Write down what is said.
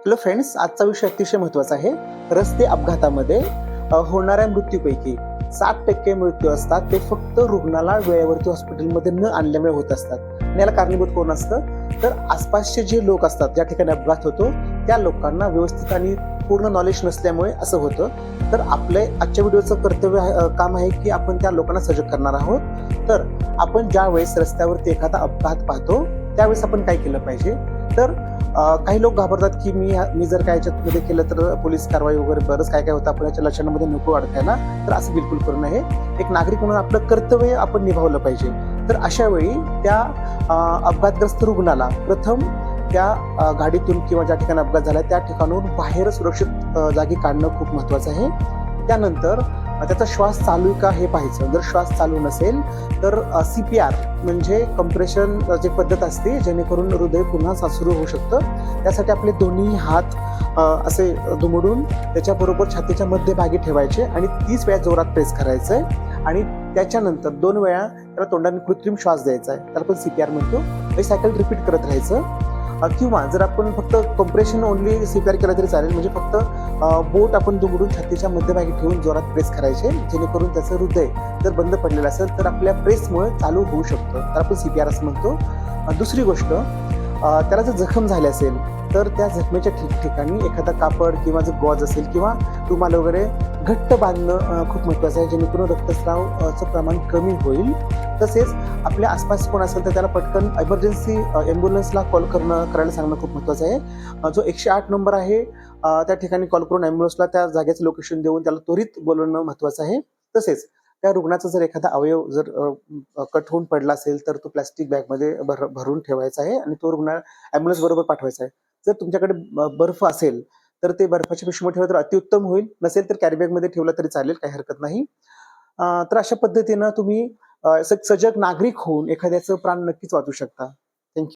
Hello friends आजचा विषय अतिशय महत्त्वाचा आहे. रस्ते अपघातामध्ये होणाऱ्या मृत्यूपैकी सात टक्के मृत्यू असतात. ते फक्त रुग्णाला वेळेवरती हॉस्पिटलमध्ये न आणल्यामुळे होत असतात. आणि याला कारणीभूत कोण असतं? तर आसपासचे जे लोक असतात ज्या ठिकाणी अपघात होतो त्या लोकांना व्यवस्थित आणि पूर्ण नॉलेज नसल्यामुळे असं होतं. तर आपले आजच्या व्हिडिओचं कर्तव्य आहे- काम आहे की आपण त्या लोकांना सजग करणार आहोत. तर आपण ज्या वेळेस रस्त्यावरती एखादा अपघात पाहतो त्यावेळेस आपण काय केलं पाहिजे? तर काही लोक घाबरतात की मी मी जर काय याच्यामध्ये केलं तर पोलीस कारवाई वगैरे बरंच काय काय होतं आपण याच्या लक्षणामध्ये नको अडकायला. तर असं बिलकुल करू नये. एक नागरिक म्हणून आपलं कर्तव्य आपण निभावलं पाहिजे. तर अशा वेळी त्या अपघातग्रस्त रुग्णाला प्रथम त्या गाडीतून किंवा ज्या ठिकाणी अपघात झाला त्या ठिकाणून बाहेर सुरक्षित जागी काढणं खूप महत्वाचं आहे. त्यानंतर त्याचा श्वास चालू आहे का हे पाहायचं. जर श्वास चालू नसेल तर सी पी आर म्हणजे कंप्रेशन जे पद्धत असते जेणेकरून हृदय पुन्हा सासरू होऊ शकतं. त्यासाठी आपले दोन्ही हात असे दुमडून त्याच्याबरोबर छातीच्या मध्यभागी ठेवायचे आणि तीस वेळा जोरात प्रेस करायचं आहे आणि त्याच्यानंतर दोन वेळा त्याला तोंडाने कृत्रिम श्वास द्यायचा आहे. त्याला आपण सी पी आर म्हणतो. हे सायकल रिपीट करत राहायचं. किंवा जर आपण फक्त compression only C P R तरी चालेल. म्हणजे फक्त बोट आपण दुमडून छातीच्या मध्यभागी ठेवून जोरात प्रेस करायचे जेणेकरून त्याचं हृदय जर बंद पडलेलं असेल तर आपल्या प्रेसमुळे चालू होऊ शकतं. तर आपण सी पी आर असं म्हणतो. दुसरी गोष्ट त्याला जर जखम झाली असेल तर त्या जखमेच्या ठिकठिकाणी एखादा कापड किंवा जर गॉज असेल किंवा रुमाल वगैरे घट्ट बांधणं खूप महत्त्वाचं आहे जेणेकरून रक्तस्रावचं प्रमाण कमी होईल. तसेच आपल्या आसपास कोण असेल तर त्याला पटकन एमर्जन्सी ॲम्ब्युलन्सला कॉल करणं करायला सांगणं खूप महत्त्वाचं आहे. जो एकशे आठ नंबर आहे त्या ठिकाणी कॉल करून ॲम्ब्युलन्सला त्या जागेचं लोकेशन देऊन त्याला त्वरित बोलवणं महत्त्वाचं आहे. तसेच त्या रुग्णाचा जर एखादा अवयव जर कट होऊन पडला असेल तर तो प्लॅस्टिक बॅगमध्ये भर भरून ठेवायचा आहे आणि तो रुग्ण ॲम्ब्युलन्स बरोबर पाठवायचा आहे. जर तुमच्याकडे ब- बर्फ असेल तर ते बर्फाच्या पिशवीमध्ये ठेवलं तर अतिउत्तम होईल. नसेल तर कॅरीबॅगमध्ये ठेवलं तरी चालेल काही हरकत नाही. तर अशा पद्धतीनं तुम्ही सजग नागरिक होऊन एखाद्याचं प्राण नक्कीच वाचू शकता.